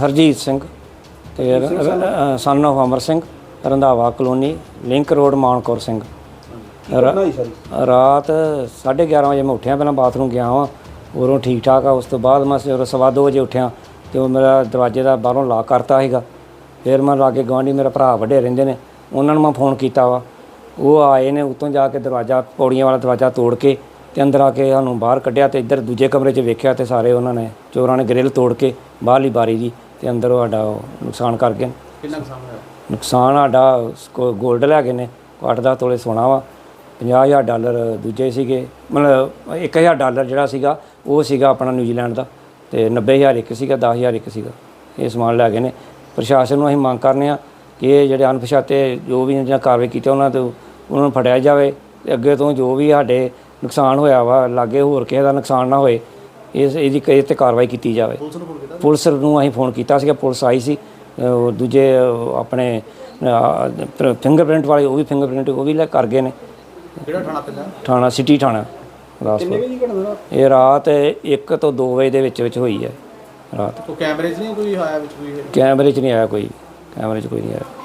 ਹਰਜੀਤ ਸਿੰਘ ਤੇ son of Amar Singh Randhawa colony link road Mankaur Singh. ਰਾਤ 11:30 ਵਜੇ ਮੈਂ ਉੱਠਿਆ ਪਹਿਲਾਂ ਬਾਥਰੂਮ ਗਿਆ ਵਾਂ ਉਰੋਂ ਠੀਕ ਠਾਕ ਆ ਉਸ ਤੋਂ ਬਾਅਦ ਮੈਂ ਜਦੋਂ ਸਵਾ ਦੋ ਵਜੇ ਉੱਠਿਆ ਤੇ ਉਹ ਮੇਰਾ ਦਰਵਾਜ਼ੇ ਦਾ ਬਾਹਰੋਂ ਲਾਕ ਕਰਤਾ ਸੀਗਾ। ਫਿਰ ਮੈਂ ਲਾਗੇ ਗਵਾਂਢੀ ਮੇਰਾ ਭਰਾ ਵੱਡੇ ਰਹਿੰਦੇ ਨੇ ਉਹਨਾਂ ਨੂੰ ਮੈਂ ਫੋਨ ਕੀਤਾ ਵਾ। ਉਹ ਆਏ ਨੇ ਉੱਤੋਂ ਜਾ ਕੇ ਦਰਵਾਜ਼ਾ ਪੌੜੀਆਂ ਵਾਲਾ ਦਰਵਾਜ਼ਾ ਤੋੜ ਕੇ ਤੇ ਅੰਦਰ ਆ ਕੇ ਸਾਨੂੰ ਬਾਹਰ ਕੱਢਿਆ ਤੇ ਇੱਧਰ ਦੂਜੇ ਕਮਰੇ 'ਚ ਵੇਖਿਆ ਤੇ ਸਾਰੇ ਉਹਨਾਂ ਨੇ ਚੋਰਾਂ ਨੇ ਗ੍ਰਿਲ ਤੋੜ ਕੇ ਬਾਹਰਲੀ ਬਾਰੀ ਦੀ ਤੇ ਅੰਦਰ ਸਾਡਾ ਉਹ ਨੁਕਸਾਨ ਕਰ ਗਏ ਕਿੰਨਾ ਨੁਕਸਾਨ ਹੋਇਆ ਨੁਕਸਾਨ ਸਾਡਾ 골ਡ ਲੈ ਗਏ ਨੇ 8-10 ਤੋਲੇ ਸੋਨਾ ਵਾ। 50000 ਡਾਲਰ ਦੂਜੇ ਸੀਗੇ ਮਤਲਬ 1000 ਡਾਲਰ ਜਿਹੜਾ ਸੀਗਾ ਉਹ ਸੀਗਾ ਆਪਣਾ ਨਿਊਜ਼ੀਲੈਂਡ ਦਾ ਤੇ 90000 ਇੱਕ ਸੀਗਾ 10000 ਇੱਕ ਸੀਗਾ। ਇਹ ਸਮਾਨ ਲੈ ਗਏ ਨੇ। ਪ੍ਰਸ਼ਾਸਨ ਨੂੰ ਅਸੀਂ ਮੰਗ ਕਰਨੇ ਆ ਕਿ ਇਹ ਜਿਹੜੇ ਅਣਪਛਾਤੇ ਜੋ ਵੀ ਇਹਨਾਂ ਕਾਰਵਾਈ ਕੀਤੀ ਉਹਨਾਂ ਤੇ ਉਹਨਾਂ ਨੂੰ ਫੜਿਆ ਜਾਵੇ ਤੇ ਅੱਗੇ ਤੋਂ ਜੋ ਵੀ ਸਾਡੇ ਨੁਕਸਾਨ ਹੋਇਆ ਵਾ ਲਾਗੇ ਹੋਰ ਕਿਸੇ ਦਾ ਨੁਕਸਾਨ ਨਾ ਹੋਏ ਇਸ ਇਹਦੀ ਕਈ ਤੇ ਕਾਰਵਾਈ ਕੀਤੀ ਜਾਵੇ। ਪੁਲਿਸ ਨੂੰ ਫੋਨ ਕੀਤਾ? ਪੁਲਿਸ ਨੂੰ ਅਸੀਂ ਫੋਨ ਕੀਤਾ ਸੀਗਾ ਪੁਲਿਸ ਆਈ ਸੀ। ਅਹ ਉਹ ਦੂਜੇ ਅਹ ਆਪਣੇ ਫਿੰਗਰਪ੍ਰਿੰਟ ਵਾਲੇ ਉਹ ਵੀ ਫਿੰਗਰਪ੍ਰਿੰਟ ਉਹ ਵੀ ਲੈ ਕਰ ਗਏ ਨੇ। ਕਿਹੜਾ ਥਾਣਾ ਪੈਂਦਾ ਥਾਣਾ ਸਿਟੀ ਥਾਣਾ ਗੁਰਦਾਸਪੁਰ ਵਜੇ ਘਟਨਾ ਇਹ ਰਾਤ 1 ਤੋਂ 2 ਵਜੇ ਦੇ ਵਿੱਚ ਵਿੱਚ ਹੋਈ ਹੈ ਰਾਤ। ਉਹ ਕੈਮਰੇ 'ਚ ਨਹੀਂ ਕੋਈ ਆਇਆ ਵਿੱਚ ਕੋਈ? ਕੈਮਰੇ 'ਚ ਨਹੀਂ ਆਇਆ ਕੋਈ ਕੈਮਰੇ 'ਚ ਕੋਈ ਨਹੀਂ ਆਇਆ।